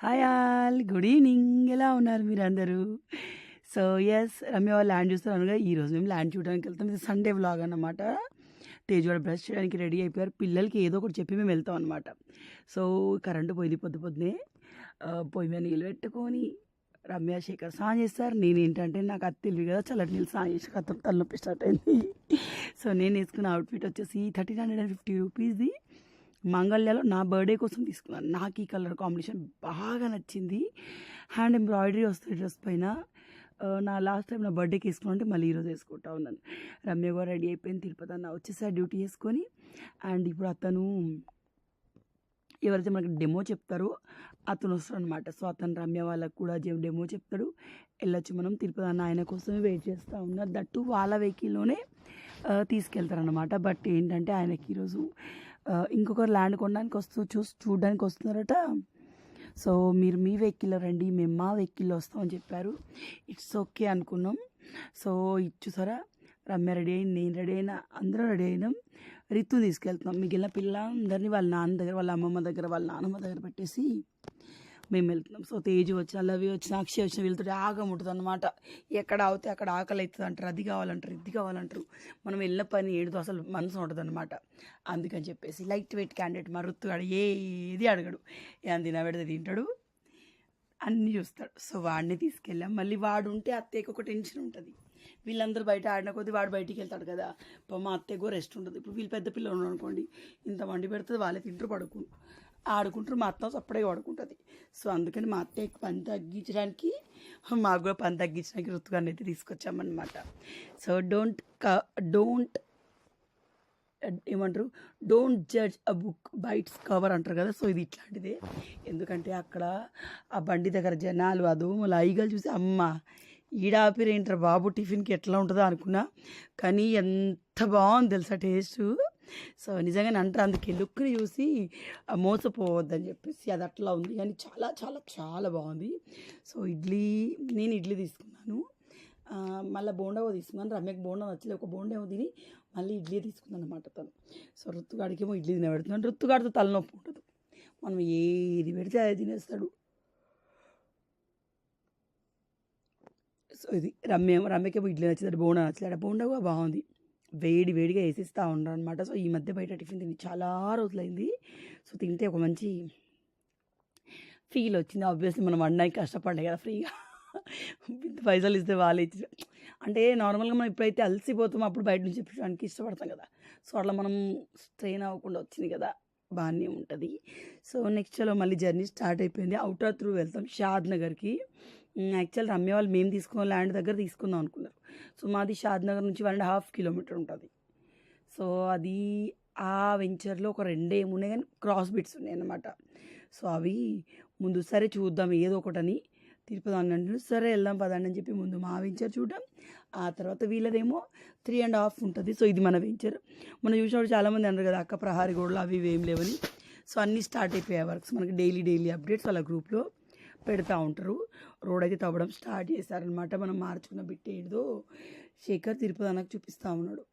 Hi all good evening. ఎలా ఉన్నారు మీరు అందరూ సో ఎస్ రమ్య వాళ్ళు ల్యాండ్ చూస్తున్నారు కదా ఈరోజు మేము ల్యాండ్ చూడడానికి వెళ్తాం. ఇది సండే వ్లాగ్ అన్నమాట. తేజ్ వాడు బ్రష్ చేయడానికి రెడీ అయిపోయారు. పిల్లలకి ఏదో ఒకటి చెప్పి మేము వెళ్తాం అనమాట సో కరెంటు పోయింది పొద్దు పొద్దునే. పొయ్యి మీద నీళ్ళు పెట్టుకొని రమ్య శేఖర్ సాంగ్ చేస్తారు. నేను ఏంటంటే నాకు అది తెలివి కదా చల్లటి నీళ్ళు సాంగ్ చేసి కథం తలనొప్పి స్టార్ట్ అయింది. సో నేను వేసుకున్న అవుట్ఫిట్ వచ్చేసి థర్టీన్ హండ్రెడ్ అండ్ ఫిఫ్టీ రూపీస్ది మంగళ్యలో నా బర్త్డే కోసం తీసుకున్నాను. నాకు ఈ కలర్ కాంబినేషన్ బాగా నచ్చింది. హ్యాండ్ ఎంబ్రాయిడరీ వస్తుంది డ్రెస్ పైన. నా లాస్ట్ టైం నా బర్త్డేకి వేసుకున్నాను మళ్ళీ ఈరోజు వేసుకుంటా ఉన్నాను. రమ్య కూడా రెడీ అయిపోయింది. తిరుపతి అన్న వచ్చేసారి డ్యూటీ వేసుకొని. అండ్ ఇప్పుడు అతను ఎవరైతే మనకి డెమో చెప్తారో అతను వస్తాడు అనమాట సో అతను రమ్య వాళ్ళకు కూడా డెమో చెప్తాడు. వెళ్ళొచ్చు మనం. తిరుపతి అన్న ఆయన కోసమే వెయిట్ చేస్తూ ఉన్నారు. దట్టు వాళ్ళ వెహికల్లోనే తీసుకెళ్తారనమాట బట్ ఏంటంటే ఆయనకి ఈరోజు ఇంకొకరు ల్యాండ్ కొనడానికి వస్తూ చూసి చూడడానికి వస్తున్నారట. సో మీరు మీ వెహికల్లో రండి మేము మా వెహికల్లో వస్తామని చెప్పారు. ఇట్స్ ఓకే అనుకున్నాం. సో ఇది చూసారా? రమ్య రెడీ అయింది నేను రెడీ అయినా అందరం రెడీ అయినాం. రితు తీసుకెళ్తున్నాం. మిగిలిన పిల్లలందరినీ వాళ్ళ నాన్న దగ్గర వాళ్ళ అమ్మమ్మ దగ్గర వాళ్ళ నాన్నమ్మ దగ్గర పెట్టేసి మేము వెళ్తున్నాం. సో తేజు వచ్చిన లవి వచ్చిన అక్షయ్ వచ్చిన వెళ్తుంటే ఆగం ఉంటుంది అనమాట ఎక్కడ అవుతే అక్కడ ఆకలి అవుతుంది అంటారు. అది కావాలంటారు ఇది కావాలంటారు. మనం వెళ్ళిన పని ఏడుతో అసలు మనసు ఉంటుంది అనమాట అందుకని చెప్పేసి లైట్ వెయిట్ క్యాండిడేట్ మా రుత్తుగాడు ఏది అడగడు. ఏం తినబెడితే తింటాడు. అన్నీ చూస్తాడు. సో వాడిని తీసుకెళ్ళాం. మళ్ళీ వాడు ఉంటే అత్తయ్యకి ఒక టెన్షన్ ఉంటుంది. వీళ్ళందరూ బయట ఆడిన కొద్దీ వాడు బయటికి వెళ్తాడు కదా. పాపం మా అత్తయ్య కూడా రెస్ట్ ఉంటుంది. ఇప్పుడు వీళ్ళు పెద్ద పిల్లలు ఉన్నారు అనుకోండి ఇంత వండి పెడుతుంది వాళ్ళే తింటారు పడుకు ఆడుకుంటారు. మా అత్త అప్పుడే వాడుకుంటుంది సో అందుకని మా అత్తయ్యకి పని తగ్గించడానికి మాకు కూడా పని తగ్గించడానికి ఋతుగాన్ని అయితే తీసుకొచ్చామన్నమాట. సో డోంట్ డోంట్ ఏమంటారు? Don't judge a book by its cover అంటారు కదా. సో ఇది ఇట్లాంటిదే. ఎందుకంటే అక్కడ ఆ బండి దగ్గర జనాలు అదో మళ్ళీ ఐగలు చూసి అమ్మ ఈడాపిరేంటారు బాబు టిఫిన్కి ఎట్లా ఉంటుందో అనుకున్నా. కానీ ఎంత బాగుంది తెలుసా టేస్ట్? సో నిజంగానే అంటారు అందుకే లుక్ని చూసి మోసపోవద్దని చెప్పేసి అది అట్లా ఉంది. కానీ చాలా చాలా చాలా బాగుంది. సో ఇడ్లీ నేను ఇడ్లీ తీసుకున్నాను. మళ్ళీ బోండా తీసుకున్నాను. రమ్యకు బోండా నచ్చలేదు. ఒక బోండా ఏమో తిని మళ్ళీ ఇడ్లీ తీసుకున్నాను అనమాట తను. సో రుత్తుగాడికేమో ఇడ్లీ తినబెడుతున్నాను రుత్తుగాడితో తలనొప్పి ఉండదు మనం ఏది పెడితే అది తినేస్తాడు. సో ఇది రమ్య రమ్యకేమో ఇడ్లీ నచ్చింది బోండా నచ్చలేదు బోండా కూడా బాగుంది. వేడి వేడిగా వేసిస్తూ ఉండరు అనమాట సో ఈ మధ్య బయట టిఫిన్ తిని చాలా రోజులైంది. సో తింటే ఒక మంచి ఫీల్ వచ్చింది. ఆబ్వియస్లీ మనం వండడానికి కష్టపడ్డాయి కదా ఫ్రీగా. పైసలు ఇస్తే వాళ్ళు ఇచ్చి అంటే నార్మల్గా మనం ఎప్పుడైతే అలసిపోతామో అప్పుడు బయట నుంచి చెప్పడానికి ఇష్టపడతాం కదా. సో అట్లా మనం స్ట్రెయిన్ అవ్వకుండా వచ్చింది కదా బాగానే ఉంటుంది. సో నెక్స్ట్లో మళ్ళీ జర్నీ స్టార్ట్ అయిపోయింది. అవుటర్ త్రూ వెళ్తాం షాద్ నగర్కి. యాక్చువల్ రమ్య వాళ్ళు మేము తీసుకున్న ల్యాండ్ దగ్గర తీసుకుందాం అనుకున్నారు. సో మాది షాద్ నగర్ నుంచి వన్ అండ్ హాఫ్ కిలోమీటర్ ఉంటుంది. సో అది ఆ వెంచర్లో ఒక రెండే ఉన్నాయి కానీ క్రాస్ బిట్స్ ఉన్నాయి అన్నమాట. సో అవి ముందు సరే చూద్దాం ఏదో ఒకటని. తిరుపతి అని సరే వెళ్దాం పదండి అని చెప్పి ముందు మా వెంచర్ చూడడం. ఆ తర్వాత వీళ్ళదేమో త్రీ అండ్ హాఫ్ ఉంటుంది. సో ఇది మన వెంచర్. మనం చూసినప్పుడు చాలామంది అన్నారు కదా అక్క ప్రహారీ గోడలు అవి ఇవి ఏం లేవని. సో అన్నీ స్టార్ట్ అయిపోయాయి వర్క్స్ మనకి డైలీ డైలీ అప్డేట్స్ వాళ్ళ గ్రూప్లో పెడతా ఉంటారు. రోడ్ అయితే తవ్వడం స్టార్ట్ చేశారనమాట మనం మార్చుకున్న బిట్ ఏదో శేఖర్ తిరుపతి అన్నకు చూపిస్తా ఉన్నాడు.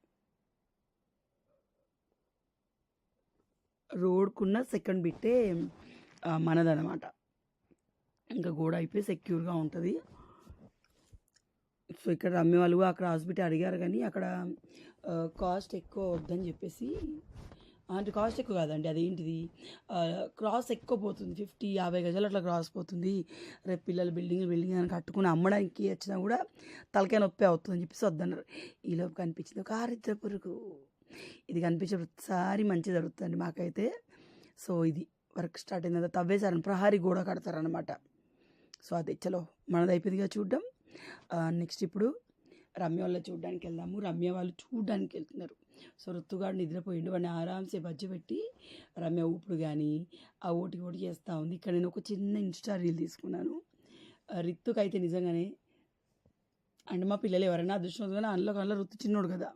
రోడ్కున్న సెకండ్ బిట్టే మనదనమాట ఇంకా గోడ అయిపోయి సెక్యూర్గా ఉంటుంది. సో ఇక్కడ రమ్య వాళ్ళు అక్కడ హాస్పిటల్ అడిగారు కానీ అక్కడ కాస్ట్ ఎక్కువ వద్దని చెప్పేసి అంటే కాస్ట్ ఎక్కువ కాదండి. అదేంటిది క్రాస్ ఎక్కువ పోతుంది. ఫిఫ్టీ యాభై గజాలు అట్లా క్రాస్ పోతుంది. రేపు పిల్లలు బిల్డింగ్ బిల్డింగ్ అని కట్టుకుని అమ్మడానికి వచ్చినా కూడా తలకాయ నొప్పి అవుతుంది అని చెప్పేసి వద్దన్నారు. ఈలోపు కనిపించింది ఒక ఆరిద్ర పురుగు. ఇది కనిపించే ప్రతిసారి మంచి జరుగుతుందండి మాకైతే. సో ఇది వర్క్ స్టార్ట్ అయిన తర్వాత తవ్వేశారని ప్రహారీ గోడ కడతారనమాట సో అది చలో మనది అయిపోయిందిగా చూడడం. నెక్స్ట్ ఇప్పుడు రమ్య వాళ్ళు చూడడానికి వెళ్దాము. రమ్య వాళ్ళు చూడడానికి వెళ్తున్నారు. సో ఋతుగాడు నిద్రపోయిండు. వాడిని ఆరామ్సే బజ్జి పెట్టి రమ్య ఊపుడు కానీ ఆ ఓటికి ఓటి చేస్తూ ఉంది. ఇక్కడ నేను ఒక చిన్న ఇన్స్టా రీల్ తీసుకున్నాను. రిత్తుకు అయితే నిజంగానే అంటే మా పిల్లలు ఎవరైనా అదృష్టం కానీ అందులో కన్నా రుత్తు చిన్నోడు కదా.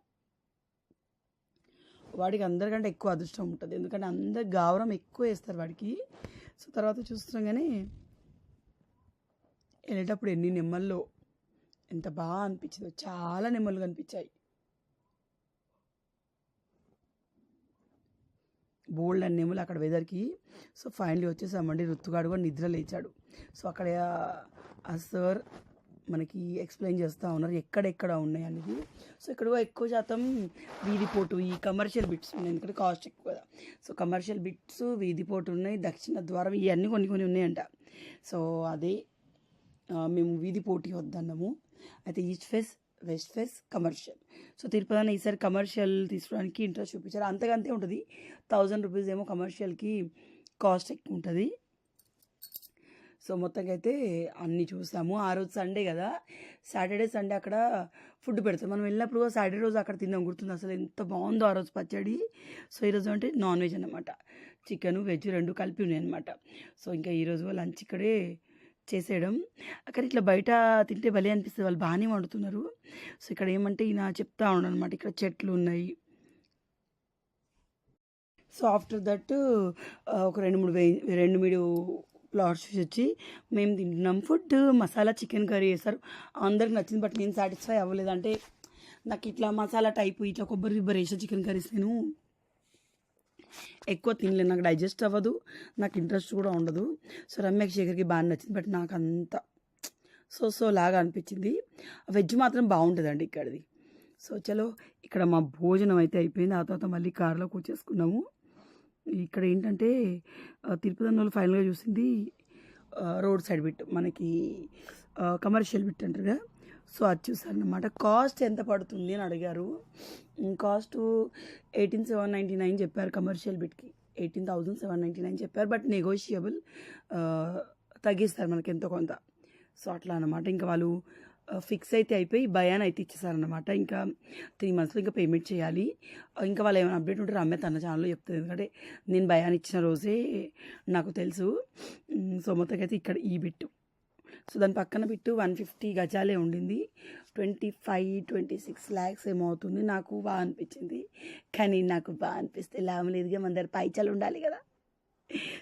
వాడికి అందరికంటే ఎక్కువ అదృష్టం ఉంటుంది. ఎందుకంటే అందరు గావరం ఎక్కువ వేస్తారు వాడికి. సో తర్వాత చూస్తుండగానే వెళ్ళేటప్పుడు ఎన్ని నెమ్మల్లో ఎంత బాగా అనిపించిందో. చాలా నెమ్మలు కనిపించాయి. బోల్డ్ అండ్ నెమలు అక్కడ వెదర్కి. సో ఫైనలీ వచ్చేసామండి. రుత్తుగాడు కూడా నిద్ర లేచాడు. సో అక్కడ ఆ సార్ మనకి ఎక్స్ప్లెయిన్ చేస్తూ ఉన్నారు ఎక్కడెక్కడ ఉన్నాయి అనేది. సో ఇక్కడ ఎక్కువ శాతం వీధి పోటు ఈ కమర్షియల్ బిట్స్ ఉన్నాయి. ఎందుకంటే కాస్ట్ ఎక్కువ కదా. సో కమర్షియల్ బిట్స్ వీధి పోటు ఉన్నాయి దక్షిణ ద్వారం ఇవన్నీ కొన్ని కొన్ని ఉన్నాయంట. సో అదే మేము వీధి పోటీ వద్దన్నాము. అయితే east face west face commercial. So Tirupati అన్న ఈసారి కమర్షియల్ తీసుకోవడానికి ఇంట్రెస్ట్ చూపించారు. అంతకంతే ఉంటుంది థౌజండ్ రూపీస్ ఏమో కమర్షియల్కి కాస్ట్ ఎక్కువ ఉంటుంది. సో మొత్తంగా అయితే అన్నీ చూసాము ఆ రోజు సండే కదా. సాటర్డే సండే అక్కడ ఫుడ్ పెడతాం మనం వెళ్ళినప్పుడు సాటర్డే రోజు అక్కడ తిందాం గుర్తుంది? అసలు ఎంత బాగుందో ఆ రోజు పచ్చడి. సో ఈరోజు అంటే నాన్ వెజ్ అనమాట చికెన్ వెజ్ రెండు కలిపి ఉన్నాయి అనమాట సో ఇంకా ఈరోజు లంచ్ ఇక్కడే చేసేయడం. అక్కడ ఇట్లా బయట తింటే భలే అనిపిస్తుంది. వాళ్ళు బాగానే వండుతున్నారు. సో ఇక్కడ ఏమంటే ఈయన చెప్తా ఉండనమాట ఇక్కడ చెట్లు ఉన్నాయి. సో ఆఫ్టర్ దట్ ఒక రెండు మూడు రెండు మూడు ప్లాట్స్ వచ్చి మేము తింటున్నాం. ఫుడ్ మసాలా చికెన్ కర్రీ చేస్తారు. అందరికి నచ్చింది బట్ నేను సాటిస్ఫై అవ్వలేదు. అంటే నాకు ఇట్లా మసాలా టైప్ ఇట్లా కొబ్బరి గిబ్బరి వేసిన చికెన్ కర్రీస్ నేను ఎక్కువ తినలేను నాకు డైజెస్ట్ అవ్వదు. నాకు ఇంట్రెస్ట్ కూడా ఉండదు. సో రమ్యకి శేఖర్కి బాగా నచ్చింది. బట్ నాకు అంత సో సో లాగా అనిపించింది. వెజ్ మాత్రం బాగుంటుందండి ఇక్కడిది. సో చలో ఇక్కడ మా భోజనం అయితే అయిపోయింది. ఆ తర్వాత మళ్ళీ కారులో కూర్చేసుకున్నాము ఇక్కడ ఏంటంటే తిరుపతి అన్న వాళ్ళు ఫైనల్గా చూసింది రోడ్ సైడ్ బిట్. మనకి కమర్షియల్ బిట్ అంటారు కదా సో అది చూసారనమాట కాస్ట్ ఎంత పడుతుంది అని అడిగారు. Cost eighteen seven ninety nine చెప్పారు commercial బిట్కి. Eighteen thousand seven ninety nine చెప్పారు. బట్ నెగోషియబుల్ తగ్గిస్తారు మనకి ఎంతో కొంత. సో అట్లా అనమాట ఇంకా వాళ్ళు ఫిక్స్ అయితే అయిపోయి భయాన్ని అయితే ఇచ్చేసారనమాట ఇంకా త్రీ మంత్స్లో ఇంకా పేమెంట్ చేయాలి. ఇంకా వాళ్ళు ఏమైనా అప్డేట్ ఉంటే రమ్య తన ఛానల్లో చెప్తుంది. ఎందుకంటే నేను భయాన్ని ఇచ్చిన రోజే నాకు తెలుసు. సో మొత్తంగా అయితే ఇక్కడ ఈ బిట్టు సో దాని పక్కన పెట్టు వన్ ఫిఫ్టీ గజాలే ఉండింది. Twenty five twenty six lakhs ఏమో అవుతుంది. నాకు బాగా అనిపించింది. కానీ నాకు బాగా అనిపిస్తే లాభం లేదుగా మన దగ్గర పైచలు ఉండాలి కదా.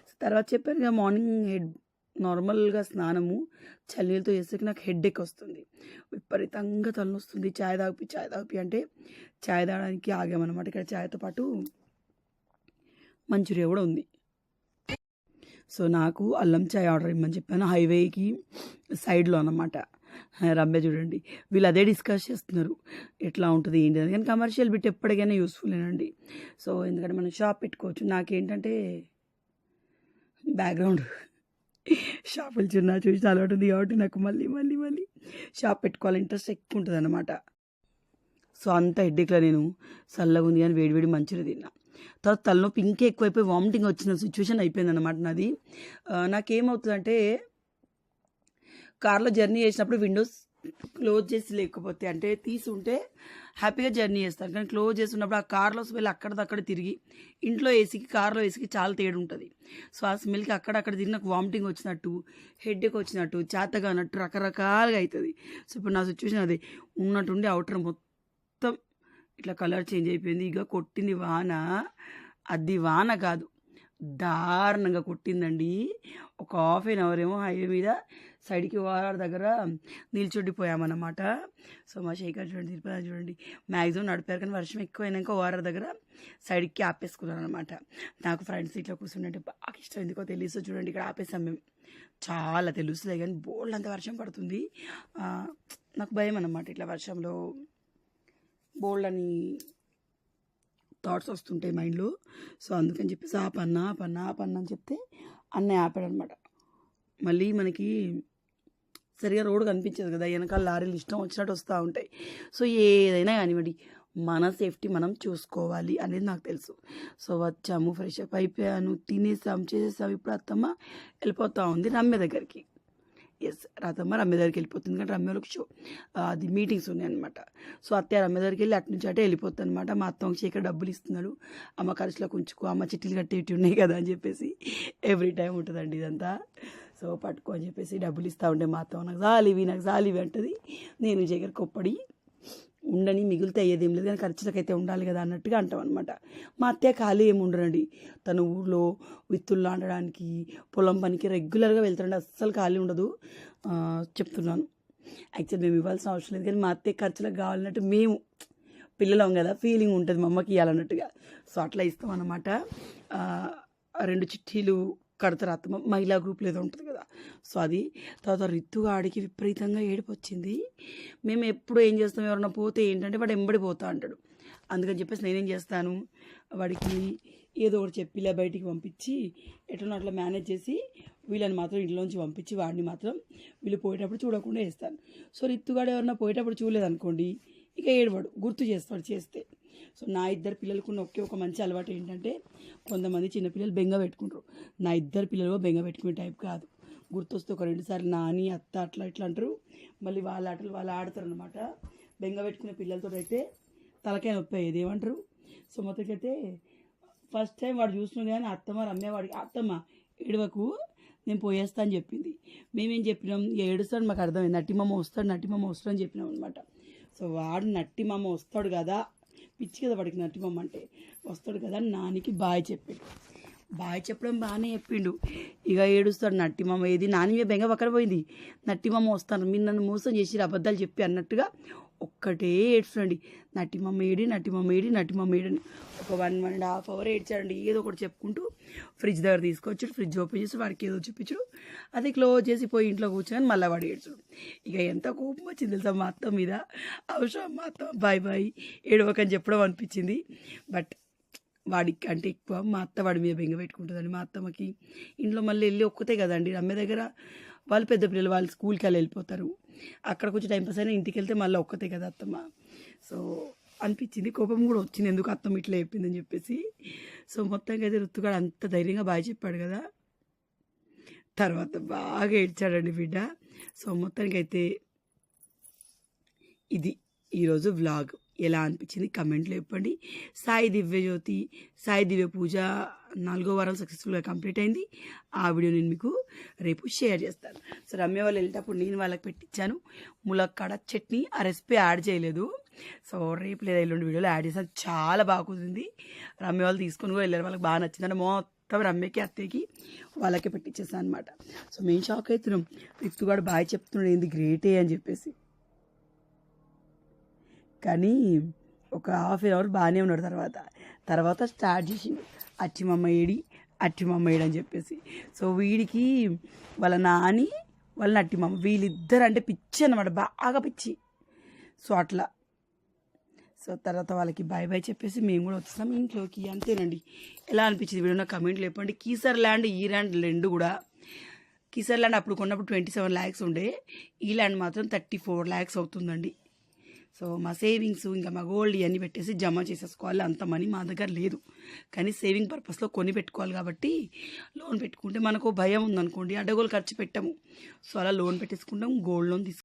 సో తర్వాత చెప్పాను కదా మార్నింగ్ హెడ్ నార్మల్గా స్నానము చల్లనీళ్ళతో చేసేకి నాకు హెడ్ఎక్ వస్తుంది. విపరీతంగా తలనొస్తుంది. చాయ్ తాగిపి చాయ్ తాగిపి అంటే చాయ్ తాగడానికి ఆగామన్నమాట. ఇక్కడ చాయ్తో పాటు మంచూరియా కూడా ఉంది. సో నాకు అల్లం చాయ్ ఆర్డర్ ఇమ్మని చెప్పాను. హైవేకి సైడ్లో అన్నమాట. రమ్య చూడండి. వీళ్ళు అదే డిస్కస్ చేస్తున్నారు. ఎట్లా ఉంటుంది ఏంటి అని. కానీ కమర్షియల్ బిట్ ఎప్పటికైనా యూస్ఫుల్లేనండి సో ఎందుకంటే మనం షాప్ పెట్టుకోవచ్చు. నాకేంటంటే బ్యాక్గ్రౌండ్ షాపులు చిన్న చూసి అలవాటు ఉంది కాబట్టి నాకు మళ్ళీ మళ్ళీ మళ్ళీ షాప్ పెట్టుకోవాలి. ఇంట్రెస్ట్ ఎక్కువ ఉంటుంది అనమాట సో అంత హెడ్డేక్లో నేను చల్లగా ఉంది అని వేడివేడి మంచిగా తిన్నా. తర్వాత తలనొప్పి ఇంకా ఎక్కువైపోయి వామిటింగ్ వచ్చిన సిచ్యువేషన్ అయిపోయింది అనమాట నాది నాకేమవుతుందంటే కార్లో జర్నీ చేసినప్పుడు విండోస్ క్లోజ్ చేసి లేకపోతే అంటే తీసి ఉంటే హ్యాపీగా జర్నీ చేస్తాను కానీ క్లోజ్ చేసి ఉన్నప్పుడు ఆ కార్లో స్మెల్ అక్కడదక్కడ తిరిగి ఇంట్లో ఏసీకి కార్లో ఏసీకి చాలా తేడా ఉంటుంది. సో ఆ స్మెల్కి అక్కడక్కడ తిరిగి నాకు వామిటింగ్ వచ్చినట్టు హెడ్ఏక్ వచ్చినట్టు చేతగా అన్నట్టు రకరకాలుగా అవుతుంది సో ఇప్పుడు నా సిచ్యువేషన్ అది. ఉన్నట్టుండి అవుటర్ మొత్తం ఇట్లా కలర్ చేంజ్ అయిపోయింది. ఇక కొట్టింది వాన. అది వాన కాదు. దారుణంగా కొట్టిందండి. ఒక హాఫ్ అన్ అవర్ ఏమో హైవే మీద సైడ్కి వారాడు దగ్గర నిల్చుండిపోయామన్నమాట. సో మా శేఖర్ చూడండి తిరుపతి చూడండి. మ్యాక్సిమం నడిపారు కానీ వర్షం ఎక్కువైనాక వారాడు దగ్గర సైడ్కి ఆపేసుకున్నాను అనమాట నాకు ఫ్రెండ్స్ ఇట్లా కూర్చుంటే బాగా ఇష్టం. ఎందుకో తెలుసు చూడండి ఇక్కడ ఆపేసాం మేము. చాలా తెలుస్తుంది కానీ బోల్డ్ అంత వర్షం పడుతుంది. నాకు భయం అన్నమాట ఇట్లా వర్షంలో. బోల్డ్ అని థాట్స్ వస్తుంటాయి మైండ్లో. సో అందుకని చెప్పేసి ఆ పన్న ఆ పన్న ఆ పన్న అని చెప్తే అన్నయ్య ఆపాడనమాట. మళ్ళీ మనకి సరిగా రోడ్ కనిపించదు కదా వెనకాల లారీలు ఇష్టం వచ్చినట్టు వస్తూ ఉంటాయి. సో ఏదైనా కానివ్వండి మన సేఫ్టీ మనం చూసుకోవాలి అనేది నాకు తెలుసు. సో వచ్చాము ఫ్రెష్ అప్ అయిపోయాను తినేసాం చేసేసాం ఇప్పుడు అత్తమ్మ వెళ్ళిపోతూ ఉంది రమ్య దగ్గరికి. ఎస్ రాతమ్మ రమ్య దగ్గరికి వెళ్ళిపోతుంది. కానీ రమ్యలోకి షో అది మీటింగ్స్ ఉన్నాయన్నమాట. సో అత్తయ్య రమ్య దగ్గరికి వెళ్ళి అటు నుంచి అటే వెళ్ళిపోతుంది అనమాట మా అత్తమ్మ ఇక్కడ డబ్బులు ఇస్తున్నాడు. అమ్మ ఖర్చులకు ఉంచుకో అమ్మ చిట్టీలు ఇటు ఉన్నాయి కదా అని చెప్పేసి ఎవ్రీ టైం ఉంటుందండి ఇదంతా. సో పట్టుకో అని చెప్పేసి డబ్బులు ఇస్తూ ఉండే మా అత్త. నాకు జాలివి నాకు జాలివి అంటది. నేను శేఖర్ కొప్పడి ఉండని మిగిలితే అయ్యేది ఏం లేదు. కానీ ఖర్చులకైతే ఉండాలి కదా అన్నట్టుగా అంటాం అనమాట మా అత్తయ్య ఖాళీ ఏమి ఉండరండి. తను ఊర్లో విత్తులు నాటడానికి పొలం పనికి రెగ్యులర్గా వెళ్తారండి. అస్సలు ఖాళీ ఉండదు. చెప్తున్నాను. యాక్చువల్ మేము ఇవ్వాల్సిన అవసరం లేదు. కానీ మా అత్తయ్య ఖర్చులకు కావాలన్నట్టు మేము పిల్లలం కదా ఫీలింగ్ ఉంటుంది మా అమ్మకి ఇవ్వాలన్నట్టుగా సో అట్లా ఇస్తాం అన్నమాట. రెండు చిట్టీలు కడతారు అత్తమ్మ మహిళా గ్రూప్లో ఏదో ఉంటుంది కదా. సో అది తర్వాత రిత్తుగాడికి విపరీతంగా ఏడుపు వచ్చింది మేము ఎప్పుడు ఏం చేస్తాం? ఎవరన్నా పోతే ఏంటంటే వాడు ఎంబడి పోతా అంటాడు. అందుకని చెప్పేసి నేనేం చేస్తాను? వాడికి ఏదో ఒకటి చెప్పి ఇలా బయటికి పంపించి ఎట్లనో అట్లా మేనేజ్ చేసి వీళ్ళని మాత్రం ఇంట్లోంచి పంపించి వాడిని మాత్రం వీళ్ళు పోయేటప్పుడు చూడకుండా వేస్తాను సో రిత్తుగాడు ఎవరన్నా పోయేటప్పుడు చూడలేదనుకోండి ఇక ఏడవాడు. గుర్తు చేస్తాడు చేస్తే. సో నా ఇద్దరు పిల్లలకున్న ఒకే ఒక మంచి అలవాటు ఏంటంటే కొంతమంది చిన్నపిల్లలు బెంగ పెట్టుకుంటారు. నా ఇద్దరు పిల్లలు బెంగ పెట్టుకునే టైప్ కాదు. గుర్తొస్తే ఒక రెండుసార్లు నాని అత్త అట్లా ఇట్లా అంటారు. మళ్ళీ వాళ్ళ ఆటలు వాళ్ళు ఆడతారు అనమాట బెంగ పెట్టుకునే పిల్లలతో అయితే తలకాయ నొప్పి అయ్యేది ఏమంటారు? సో మొత్తకైతే ఫస్ట్ టైం వాడు చూస్తున్నాడు కానీ అత్తమ్మ రమ్మేవాడికి అత్తమ్మ ఏడవకు నేను పోయేస్తా అని చెప్పింది. మేమేం చెప్పినాం? ఏడుస్తాడు మాకు అర్థమైంది. నట్టిమమ్మ వస్తాడు నట్టిమమ్మ వస్తాడు అని చెప్పినాం అనమాట సో వాడు నట్టిమమ్మ వస్తాడు కదా పిచ్చి కదా వాడికి నట్టిమమ్మ అంటే. వస్తాడు కదా అని నానికి బాయ్ చెప్పాడు బాయ్ చెప్పడం బాగానే చెప్పిండు. ఇక ఏడుస్తాడు నట్టిమమ్మ ఏది నాని బెంగ పక్కన పోయింది. నట్టిమమ్మ వస్తాను. మీరు నన్ను మోసం చేసి అబద్ధాలు చెప్పి అన్నట్టుగా ఒక్కటే ఏడ్చండి నటిమమ్మ ఏడి నట్టిమమ్మ ఏడి నటిమమ్మ ఏడి ఒక one one and half hour ఏడ్చాడండి. ఏదో ఒకటి చెప్పుకుంటూ ఫ్రిడ్జ్ దగ్గర తీసుకొచ్చాడు. ఫ్రిడ్జ్ ఓపెన్ చేసి వాడికి ఏదో చూపించాడు. అది క్లోజ్ చేసి పోయి ఇంట్లో కూర్చొని మళ్ళీ వాడు ఏడ్చాడు. ఇక ఎంత కోపం వచ్చింది తెలుసా? మా అత్త మీద అవసరం మా అత్త బాయ్ బాయ్ ఏడవకని చెప్పడం అనిపించింది. బట్ వాడికి అంటే ఎక్కువ మా అత్త వాడి మీద బెంగ పెట్టుకుంటుందండి. మా అత్తమ్మకి ఇంట్లో మళ్ళీ వెళ్ళి ఒక్కతే కదండి. అమ్మ దగ్గర వాళ్ళు పెద్ద పిల్లలు వాళ్ళు స్కూల్కి వెళ్ళి వెళ్ళిపోతారు. అక్కడ కొంచెం టైంపాస్ అయినా ఇంటికి వెళ్తే మళ్ళీ ఒక్కతే కదా అత్తమ్మ. సో అనిపించింది. కోపం కూడా వచ్చింది. ఎందుకు అత్తమ్మ ఇట్లా చెప్పిందని చెప్పేసి. సో మొత్తంగా అయితే రుత్తుగాడు అంత ధైర్యంగా బాగా చెప్పాడు కదా. తర్వాత బాగా ఏడ్చాడండి బిడ్డ. సో మొత్తానికి అయితే ఇది ఈరోజు వ్లాగ్. ఎలా అనిపించింది కమెంట్లో చెప్పండి. సాయి దివ్యజ్యోతి సాయి దివ్య పూజ నాలుగో వారం సక్సెస్ఫుల్గా కంప్లీట్ అయింది. ఆ వీడియో నేను మీకు రేపు షేర్ చేస్తాను. సో రమ్య వాళ్ళు వెళ్ళేటప్పుడు నేను వాళ్ళకి పెట్టించాను ములక్కాడ చట్నీ ఆ రెసిపీ యాడ్ చేయలేదు. సో రేపు లేదా ఎల్లుండి వీడియోలో యాడ్ చేశాను. చాలా బాగా కుదిరింది. రమ్య వాళ్ళు తీసుకొని కూడా వెళ్ళారు. వాళ్ళకి బాగా నచ్చిందంటే మొత్తం రమ్యకి అత్తయ్యకి వాళ్ళకే పెట్టించేసాను అనమాట సో మేము షాక్ అవుతున్నాం. కూడా బాగా చెప్తున్నాడు. ఏంది గ్రేటే అని చెప్పేసి. కానీ ఒక హాఫ్ అన్ అవర్ బాగానే ఉన్నాడు తర్వాత. తర్వాత స్టార్ట్ చేసి అచ్చిమమ్మ ఏడి అచ్చిమమ్మ ఏడి అని చెప్పేసి. సో వీడికి వాళ్ళ నాని వాళ్ళ నట్టిమమ్మ వీళ్ళిద్దరు అంటే పిచ్చి అనమాట బాగా పిచ్చి. సో అట్లా. సో తర్వాత వాళ్ళకి బాయ్ బాయ్ చెప్పేసి మేము కూడా వచ్చేసాం ఇంట్లోకి. అంతేనండి. ఎలా అనిపించింది వీడియో? నా కమెంట్లు చెప్పండి. కీసర్ ల్యాండ్ ఈ ల్యాండ్ రెండు కూడా. కీసర్ ల్యాండ్ అప్పుడు కొన్నప్పుడు ట్వంటీ సెవెన్ ల్యాక్స్ ఉండే. ఈ ల్యాండ్ మాత్రం థర్టీ ఫోర్ ల్యాక్స్ అవుతుందండి. సో మా సేవింగ్స్ ఇంకా మా గోల్డ్ ఇవన్నీ పెట్టేసి జమ చేసేసుకోవాలి. అంత మనీ మా దగ్గర లేదు. కానీ సేవింగ్ పర్పస్లో కొని పెట్టుకోవాలి కాబట్టి లోన్ పెట్టుకుంటే మనకు భయం ఉందనుకోండి. అడ్డగోలు ఖర్చు పెట్టాము. సో అలా లోన్ పెట్టేసుకుంటాం. గోల్డ్ లోన్ తీసుకుంటాం